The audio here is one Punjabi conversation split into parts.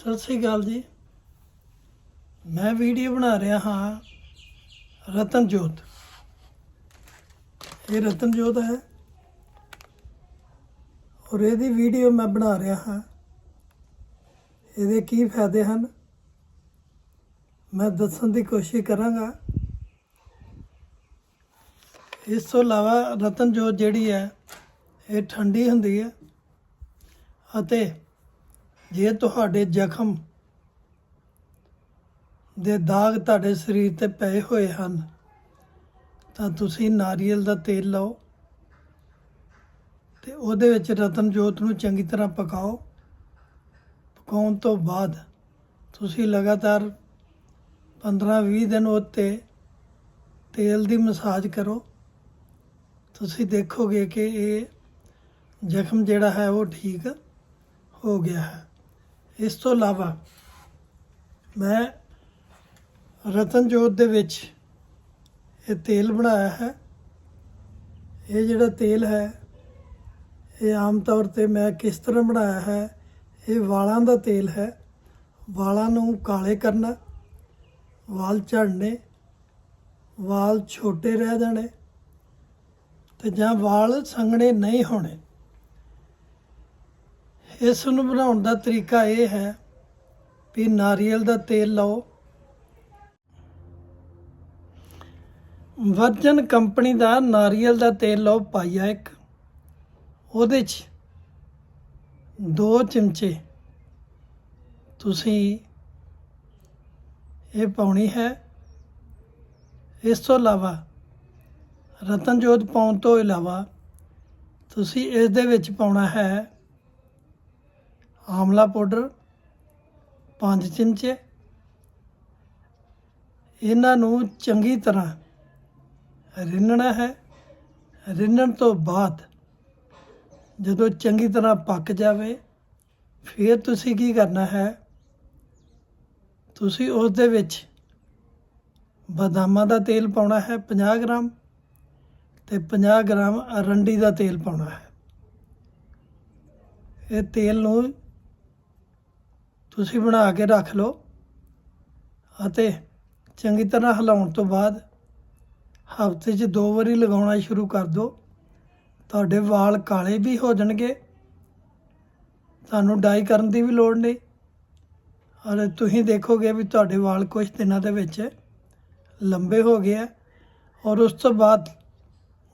ਸਤਿ ਸ੍ਰੀ ਅਕਾਲ ਜੀ। ਮੈਂ ਵੀਡੀਓ ਬਣਾ ਰਿਹਾ ਹਾਂ ਰਤਨ ਜੋਤ ਇਹ ਰਤਨਜੋਤ ਹੈ। ਔਰ ਇਹਦੀ ਵੀਡੀਓ ਮੈਂ ਬਣਾ ਰਿਹਾ ਹਾਂ। ਇਹਦੇ ਕੀ ਫਾਇਦੇ ਹਨ? ਮੈਂ ਦੱਸਣ ਦੀ ਕੋਸ਼ਿਸ਼ ਕਰਾਂਗਾ। ਇਸ ਤੋਂ ਇਲਾਵਾ ਰਤਨ ਜੋਤ ਜਿਹੜੀ ਹੈ, ਇਹ ਠੰਡੀ ਹੁੰਦੀ ਹੈ ਅਤੇ ਜੇ ਤੁਹਾਡੇ ਜ਼ਖਮ ਦੇ ਦਾਗ ਤੁਹਾਡੇ ਸਰੀਰ ਤੇ ਪਏ ਹੋਏ ਹਨ, ਤਾਂ ਤੁਸੀਂ ਨਾਰੀਅਲ ਦਾ ਤੇਲ ਲਓ ਤੇ ਉਹਦੇ ਵਿੱਚ ਰਤਨ ਜੋਤ ਨੂੰ ਚੰਗੀ ਤਰ੍ਹਾਂ ਪਕਾਓ। ਪਕਾਉਣ ਤੋਂ ਬਾਅਦ ਤੁਸੀਂ ਲਗਾਤਾਰ 15-20 ਦਿਨ ਉੱਤੇ ਤੇਲ ਦੀ ਮਸਾਜ ਕਰੋ। ਤੁਸੀਂ ਦੇਖੋਗੇ ਕਿ ਇਹ ਜ਼ਖਮ ਜਿਹੜਾ ਹੈ ਉਹ ਠੀਕ ਹੋ ਗਿਆ ਹੈ। ਇਸ ਤੋਂ ਇਲਾਵਾ ਮੈਂ ਰਤਨ ਜੋਤ ਦੇ ਵਿੱਚ ਇਹ ਤੇਲ ਬਣਾਇਆ ਹੈ। ਇਹ ਜਿਹੜਾ ਤੇਲ ਹੈ, ਇਹ ਆਮ ਤੌਰ ਤੇ ਮੈਂ ਕਿਸ ਤਰ੍ਹਾਂ ਬਣਾਇਆ ਹੈ, ਇਹ ਵਾਲਾਂ ਦਾ ਤੇਲ ਹੈ। ਵਾਲਾਂ ਨੂੰ ਕਾਲੇ ਕਰਨਾ, ਵਾਲ ਝੜਨੇ, ਵਾਲ ਛੋਟੇ ਰਹਿ ਜਾਣੇ ਤੇ ਜਾਂ ਵਾਲ ਸੰਘਣੇ ਨਹੀਂ ਹੋਣੇ। ਇਸ ਨੂੰ ਬਣਾਉਣ ਦਾ ਤਰੀਕਾ ਇਹ ਹੈ ਵੀ ਨਾਰੀਅਲ ਦਾ ਤੇਲ ਲਓ। ਵਰਜਨ ਕੰਪਨੀ ਦਾ ਨਾਰੀਅਲ ਦਾ ਤੇਲ ਲਓ ਪਾਈਆ ਇੱਕ। ਉਹਦੇ 'ਚ ਦੋ ਚਮਚੇ ਤੁਸੀਂ ਇਹ ਪਾਉਣੀ ਹੈ। ਇਸ ਤੋਂ ਇਲਾਵਾ ਰਤਨ ਜੋਤ ਪਾਉਣ ਤੋਂ ਇਲਾਵਾ ਤੁਸੀਂ ਇਸ ਦੇ ਵਿੱਚ ਪਾਉਣਾ ਹੈ ਆਮਲਾ ਪਾਊਡਰ 5 ਚਮਚੇ। ਇਹਨਾਂ ਨੂੰ ਚੰਗੀ ਤਰ੍ਹਾਂ ਰਿੰਨਣਾ ਹੈ। ਰਿੰਨਣ ਤੋਂ ਬਾਅਦ ਜਦੋਂ ਚੰਗੀ ਤਰ੍ਹਾਂ ਪੱਕ ਜਾਵੇ, ਫਿਰ ਤੁਸੀਂ ਕੀ ਕਰਨਾ ਹੈ? ਤੁਸੀਂ ਉਸ ਦੇ ਵਿੱਚ ਬਦਾਮਾਂ ਦਾ ਤੇਲ ਪਾਉਣਾ ਹੈ 50 ਗ੍ਰਾਮ ਤੇ 50 ਗ੍ਰਾਮ ਅਰੰਡੀ ਦਾ ਤੇਲ ਪਾਉਣਾ ਹੈ। ਇਹ ਤੇਲ ਨੂੰ ਤੁਸੀਂ ਬਣਾ ਕੇ ਰੱਖ ਲਓ ਅਤੇ ਚੰਗੀ ਤਰ੍ਹਾਂ ਹਿਲਾਉਣ ਤੋਂ ਬਾਅਦ ਹਫ਼ਤੇ 'ਚ ਦੋ ਵਾਰੀ ਲਗਾਉਣਾ ਸ਼ੁਰੂ ਕਰ ਦਿਓ। ਤੁਹਾਡੇ ਵਾਲ ਕਾਲੇ ਵੀ ਹੋ ਜਾਣਗੇ। ਤੁਹਾਨੂੰ ਡਾਈ ਕਰਨ ਦੀ ਵੀ ਲੋੜ ਨਹੀਂ। ਔਰ ਤੁਸੀਂ ਦੇਖੋਗੇ ਵੀ ਤੁਹਾਡੇ ਵਾਲ ਕੁਝ ਦਿਨਾਂ ਦੇ ਵਿੱਚ ਲੰਬੇ ਹੋ ਗਏ ਆ ਔਰ ਉਸ ਤੋਂ ਬਾਅਦ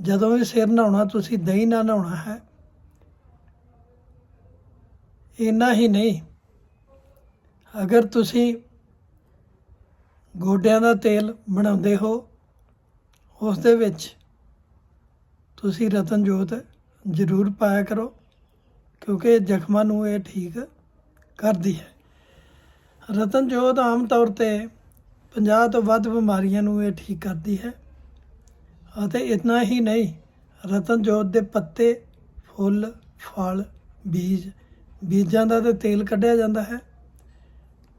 ਜਦੋਂ ਵੀ ਸਿਰ ਨਹਾਉਣਾ ਤੁਸੀਂ ਦਹੀਂ ਨਾਲ ਨਹਾਉਣਾ ਹੈ। ਇੰਨਾ ਹੀ ਨਹੀਂ। ਅਗਰ ਤੁਸੀਂ ਗੋਡਿਆਂ ਦਾ ਤੇਲ ਬਣਾਉਂਦੇ ਹੋ, ਉਸ ਦੇ ਵਿੱਚ ਤੁਸੀਂ ਰਤਨ ਜੋਤ ਜ਼ਰੂਰ ਪਾਇਆ ਕਰੋ, ਕਿਉਂਕਿ ਜ਼ਖਮਾਂ ਨੂੰ ਇਹ ਠੀਕ ਕਰਦੀ ਹੈ। ਰਤਨ ਜੋਤ ਆਮ ਤੌਰ ਤੇ 50 ਤੋਂ ਵੱਧ ਬਿਮਾਰੀਆਂ ਨੂੰ ਇਹ ਠੀਕ ਕਰਦੀ ਹੈ ਅਤੇ ਇਤਨਾ ਹੀ ਨਹੀਂ ਰਤਨ ਜੋਤ ਦੇ ਪੱਤੇ, ਫੁੱਲ, ਫਲ, ਬੀਜ, ਬੀਜਾਂ ਦਾ ਤੇ ਤੇਲ ਕੱਢਿਆ ਜਾਂਦਾ ਹੈ।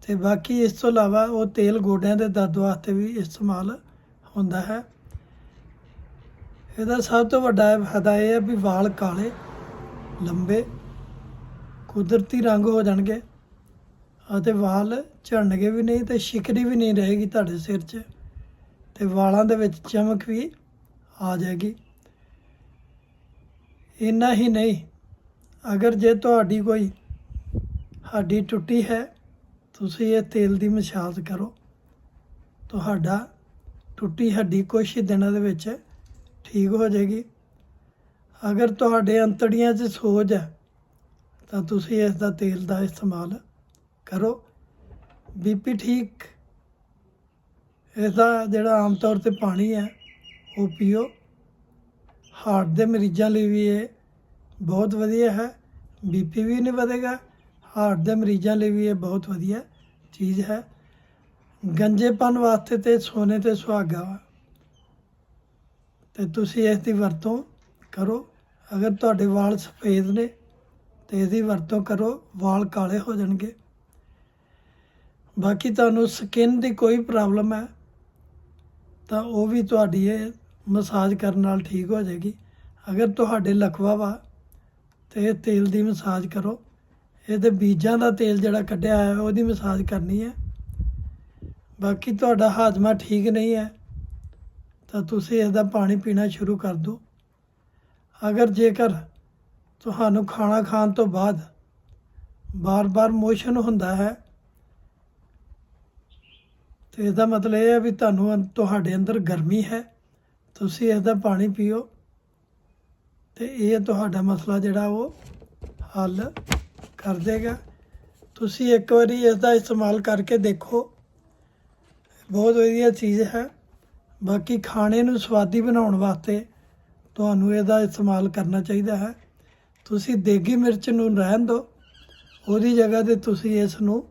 ਤੇ ਬਾਕੀ ਇਸ ਤੋਂ ਇਲਾਵਾ ਉਹ ਤੇਲ ਗੋਡਿਆਂ ਦੇ ਦਰਦ ਵਾਸਤੇ ਵੀ ਇਸਤੇਮਾਲ ਹੁੰਦਾ ਹੈ। ਇਹਦਾ ਸਭ ਤੋਂ ਵੱਡਾ ਫਾਇਦਾ ਇਹ ਹੈ ਵੀ ਵਾਲ ਕਾਲੇ, ਲੰਬੇ, ਕੁਦਰਤੀ ਰੰਗ ਹੋ ਜਾਣਗੇ ਅਤੇ ਵਾਲ ਝੜਨਗੇ ਵੀ ਨਹੀਂ ਤੇ ਸ਼ਿਕਰੀ ਵੀ ਨਹੀਂ ਰਹੇਗੀ ਤੁਹਾਡੇ ਸਿਰ 'ਚ ਤੇ ਵਾਲਾਂ ਦੇ ਵਿੱਚ ਚਮਕ ਵੀ ਆ ਜਾਏਗੀ। ਇੰਨਾ ਹੀ ਨਹੀਂ, ਅਗਰ ਜੇ ਤੁਹਾਡੀ ਕੋਈ ਹੱਡੀ ਟੁੱਟੀ ਹੈ ਤੁਸੀਂ ਇਹ ਤੇਲ ਦੀ ਮਸਾਜ ਕਰੋ। ਤੁਹਾਡਾ ਟੁੱਟੀ ਹੱਡੀ ਕੁਛ ਹੀ ਦਿਨਾਂ ਦੇ ਵਿੱਚ ਠੀਕ ਹੋ ਜਾਏਗੀ। ਅਗਰ ਤੁਹਾਡੇ ਅੰਤੜੀਆਂ 'ਚ ਸੋਜ ਹੈ, ਤਾਂ ਤੁਸੀਂ ਇਸ ਦਾ ਤੇਲ ਦਾ ਇਸਤੇਮਾਲ ਕਰੋ। ਬੀਪੀ ਠੀਕ, ਇਸ ਦਾ ਜਿਹੜਾ ਆਮ ਤੌਰ ਤੇ ਪਾਣੀ ਹੈ, ਉਹ ਪੀਓ। ਹਾਰਟ ਦੇ ਮਰੀਜ਼ਾਂ ਲਈ ਵੀ ਇਹ ਬਹੁਤ ਵਧੀਆ ਹੈ। ਬੀਪੀ ਵੀ ਨਹੀਂ ਵਧੇਗਾ। ਹਾਰਟ ਦੇ ਮਰੀਜ਼ਾਂ ਲਈ ਵੀ ਇਹ ਬਹੁਤ ਵਧੀਆ ਚੀਜ਼ ਹੈ। ਗੰਜੇਪਨ ਵਾਸਤੇ ਤੇ ਸੋਨੇ ਤੇ ਸੁਹਾਗਾ ਵਾ। ਤੇ ਤੁਸੀਂ ਇਸ ਦੀ ਵਰਤੋਂ ਕਰੋ। ਅਗਰ ਤੁਹਾਡੇ ਵਾਲ ਸਫੇਦ ਨੇ, ਤੇ ਇਹਦੀ ਵਰਤੋਂ ਕਰੋ। ਵਾਲ ਕਾਲੇ ਹੋ ਜਾਣਗੇ। ਬਾਕੀ ਤੁਹਾਨੂੰ ਸਕਿਨ ਦੀ ਕੋਈ ਪ੍ਰੋਬਲਮ ਹੈ, ਤਾਂ ਉਹ ਵੀ ਤੁਹਾਡੀ ਇਹ ਮਸਾਜ ਕਰਨ ਨਾਲ ਠੀਕ ਹੋ ਜਾਏਗੀ। ਅਗਰ ਤੁਹਾਡੇ ਲਕਵਾ ਵਾ, ਤੇ ਇਹ ਤੇਲ ਦੀ ਮਸਾਜ ਕਰੋ। ਇਹਦੇ ਬੀਜਾਂ ਦਾ ਤੇਲ ਜਿਹੜਾ ਕੱਢਿਆ ਹੈ, ਉਹਦੀ ਮਸਾਜ ਕਰਨੀ ਹੈ। ਬਾਕੀ ਤੁਹਾਡਾ ਹਾਜ਼ਮਾ ਠੀਕ ਨਹੀਂ ਹੈ, ਤਾਂ ਤੁਸੀਂ ਇਹਦਾ ਪਾਣੀ ਪੀਣਾ ਸ਼ੁਰੂ ਕਰ ਦਿਓ। ਅਗਰ ਜੇਕਰ ਤੁਹਾਨੂੰ ਖਾਣਾ ਖਾਣ ਤੋਂ ਬਾਅਦ ਬਾਰ-ਬਾਰ ਮੋਸ਼ਨ ਹੁੰਦਾ ਹੈ, ਤੇ ਇਹਦਾ ਮਤਲਬ ਇਹ ਹੈ ਵੀ ਤੁਹਾਨੂੰ ਅੰ- ਤੁਹਾਡੇ ਅੰਦਰ ਗਰਮੀ ਹੈ, ਤੁਸੀਂ ਇਹਦਾ ਪਾਣੀ ਪੀਓ, ਤੇ ਇਹ ਤੁਹਾਡਾ ਮਸਲਾ ਜਿਹੜਾ ਉਹ ਹੱਲ ਕਰ ਦੇਗਾ। ਤੁਸੀਂ ਇੱਕ ਵਾਰੀ ਇਸ ਦਾ ਇਸਤੇਮਾਲ ਕਰਕੇ ਦੇਖੋ। ਬਹੁਤ ਵਧੀਆ ਚੀਜ਼ ਹੈ। ਬਾਕੀ ਖਾਣੇ ਨੂੰ ਸਵਾਦੀ ਬਣਾਉਣ ਵਾਸਤੇ ਤੁਹਾਨੂੰ ਇਹਦਾ ਇਸਤੇਮਾਲ ਕਰਨਾ ਚਾਹੀਦਾ ਹੈ। ਤੁਸੀਂ ਦੇਗੀ ਮਿਰਚ ਨੂੰ ਰਹਿਣ ਦਿਓ। ਉਹਦੀ ਜਗ੍ਹਾ ਤੇ ਤੁਸੀਂ ਇਸ ਨੂੰ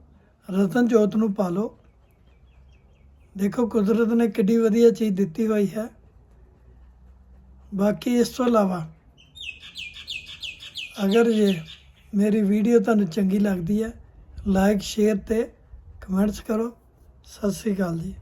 ਰਤਨ ਜੋਤ ਨੂੰ ਪਾ ਲਓ। ਦੇਖੋ, ਕੁਦਰਤ ਨੇ ਕਿੱਡੀ ਵਧੀਆ ਚੀਜ਼ ਦਿੱਤੀ ਹੋਈ ਹੈ। ਬਾਕੀ ਇਸ ਤੋਂ ਇਲਾਵਾ ਅਗਰ ਜੇ ਮੇਰੀ ਵੀਡੀਓ ਤੁਹਾਨੂੰ ਚੰਗੀ ਲੱਗਦੀ ਹੈ ਲਾਈਕ ਸ਼ੇਅਰ ਤੇ ਕਮੈਂਟਸ ਕਰੋ। ਸਤਿ ਸ੍ਰੀ ਅਕਾਲ ਜੀ।